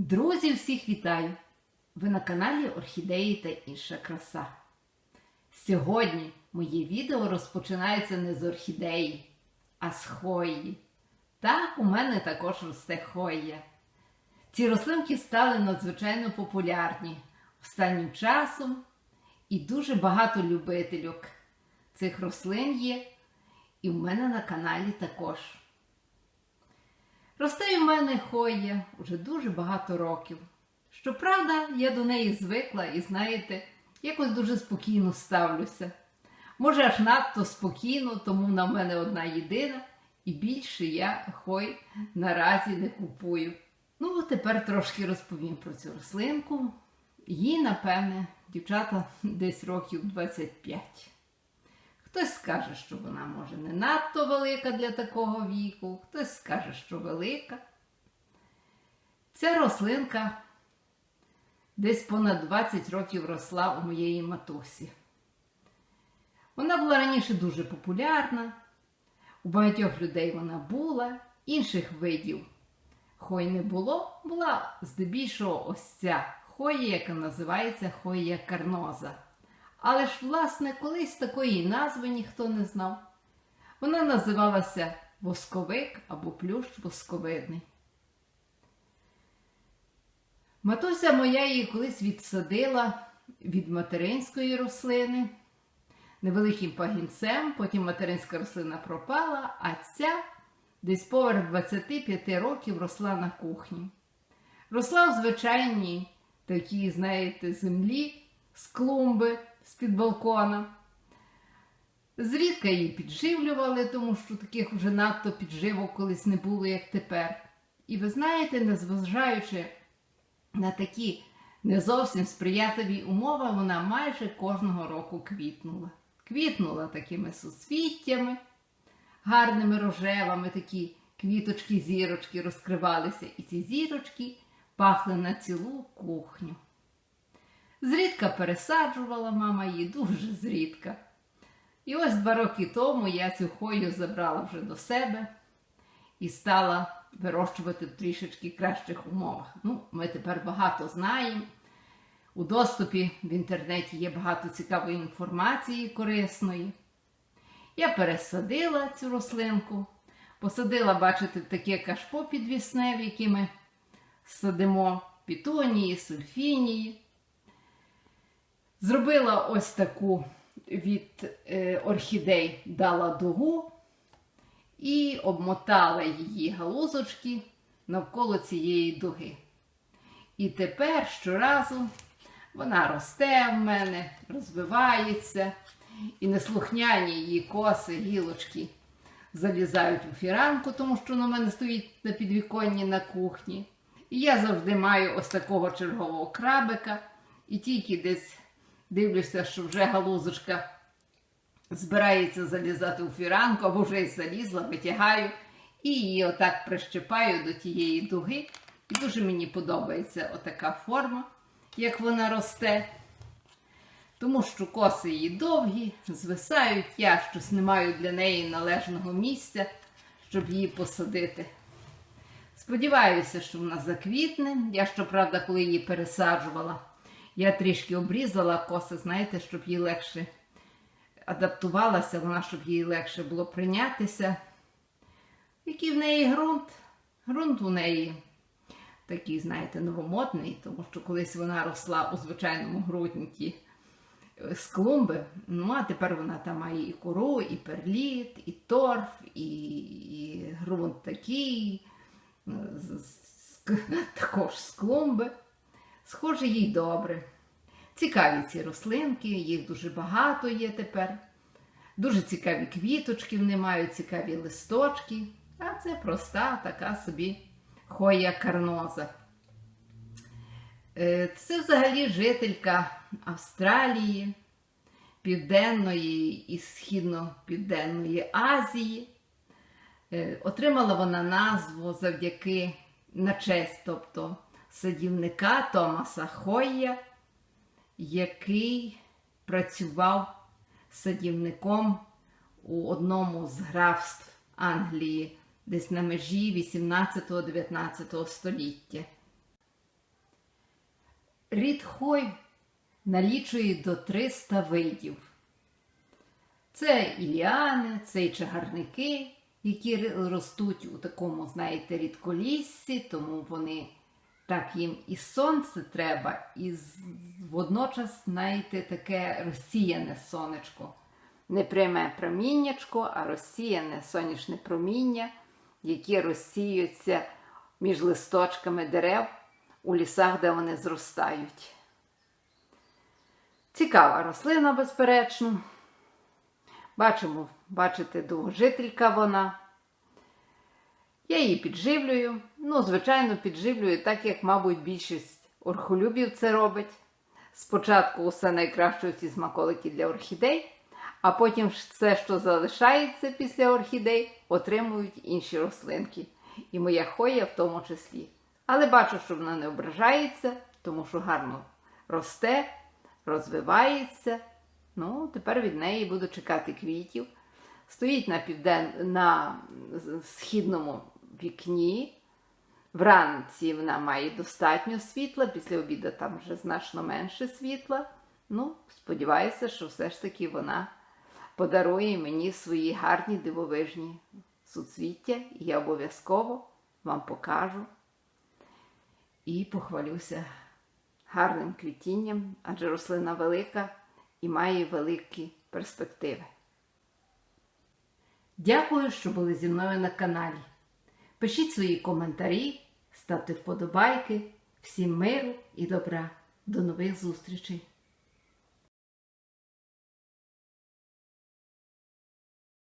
Друзі, всіх вітаю! Ви на каналі Орхідеї та інша краса. Сьогодні моє відео розпочинається не з орхідеї, а з хої. Так, у мене також росте хойя. Ці рослинки стали надзвичайно популярні останнім часом, і дуже багато любительок цих рослин є, і в мене на каналі також. Росте у мене хойя вже дуже багато років. Щоправда, я до неї звикла і, знаєте, якось дуже спокійно ставлюся. Може, аж надто спокійно, тому в мене одна єдина, і більше я хой наразі не купую. Ну, тепер трошки розповім про цю рослинку. Їй, напевне, дівчата десь років 25. Хтось скаже, що вона може не надто велика для такого віку, хтось скаже, що велика. Ця рослинка десь понад 20 років росла у моєї матусі. Вона була раніше дуже популярна, у багатьох людей вона була, інших видів хой не було, була здебільшого ось ця хоя, яка називається хоя карноза. Але ж, власне, колись такої назви ніхто не знав. Вона називалася восковик або плющ восковидний. Матуся моя її колись відсадила від материнської рослини невеликим пагінцем, потім материнська рослина пропала, а ця десь поверх 25 років росла на кухні. Росла в звичайній такій, знаєте, землі з клумби з-під балкона. Зрідка її підживлювали, тому що таких вже надто підживок колись не було, як тепер. І ви знаєте, незважаючи на такі не зовсім сприятливі умови, вона майже кожного року квітнула. Квітнула такими суцвіттями, гарними рожевами, такі квіточки-зірочки розкривалися, і ці зірочки пахли на цілу кухню. Зрідка пересаджувала мама її, дуже зрідка. І ось два роки тому я цю хою забрала вже до себе і стала вирощувати в трішечки кращих умовах. Ну, ми тепер багато знаємо. У доступі в інтернеті є багато цікавої інформації корисної. Я пересадила цю рослинку, посадила, бачите, таке кашпо підвісне, в яке ми садимо пітонії, сульфінії. Зробила ось таку від е, орхідей дала дугу і обмотала її галузочки навколо цієї дуги. І тепер щоразу вона росте в мене, розвивається, і неслухняні її коси, гілочки залізають у фіранку, тому що вона в мене стоїть на підвіконні на кухні. І я завжди маю ось такого чергового крабика, і тільки десь дивлюся, що вже галузочка збирається залізати у фіранку, або вже й залізла, витягаю і її отак прищипаю до тієї дуги. І дуже мені подобається отака форма, як вона росте. Тому що коси її довгі, звисають, я щось не маю для неї належного місця, щоб її посадити. Сподіваюся, що вона заквітне. Я, щоправда, коли її пересаджувала, я трішки обрізала коси, знаєте, щоб їй легше адаптувалася, вона, щоб їй легше було прийнятися. Який в неї ґрунт? Ґрунт у неї такий, знаєте, новомодний, тому що колись вона росла у звичайному ґрунті з клумби. Ну, а тепер вона там має і кору, і перліт, і торф, і, і ґрунт такий, з, з, також з клумби. Схоже, їй добре. Цікаві ці рослинки, їх дуже багато є тепер. Дуже цікаві квіточки вони мають, цікаві листочки. А це проста така собі хоя карноза. Е, Це взагалі жителька Австралії, Південної і Східно-Південної Азії. Е, Отримала вона назву завдяки на честь, тобто садівника Томаса Хойя, який працював садівником у одному з графств Англії, десь на межі 18-19 століття. Рід хой налічує до 300 видів. Це і ліани, це і чагарники, які ростуть у такому, знаєте, рідколіссі, тому вони так їм і сонце треба, і водночас, знаєте, таке розсіяне сонечко. Не пряме проміннячко, а розсіяне сонячне проміння, яке розсіюється між листочками дерев у лісах, де вони зростають. Цікава рослина, безперечно. Бачимо, бачите, довгожителька вона. Я її підживлюю. Ну, звичайно, підживлюю так, як, мабуть, більшість орхолюбів це робить. Спочатку усе найкраще ці смаколики для орхідей, а потім все, що залишається після орхідей, отримують інші рослинки. І моя хоя в тому числі. Але бачу, що вона не ображається, тому що гарно росте, розвивається. Ну, тепер від неї буду чекати квітів. Стоїть на, півден... на східному вікні. Вранці вона має достатньо світла, після обіду там вже значно менше світла. Ну, сподіваюся, що все ж таки вона подарує мені свої гарні дивовижні суцвіття, і я обов'язково вам покажу і похвалюся гарним квітінням, адже рослина велика і має великі перспективи. Дякую, що були зі мною на каналі. Пишіть свої коментарі, ставте вподобайки. Всім миру і добра. До нових зустрічей!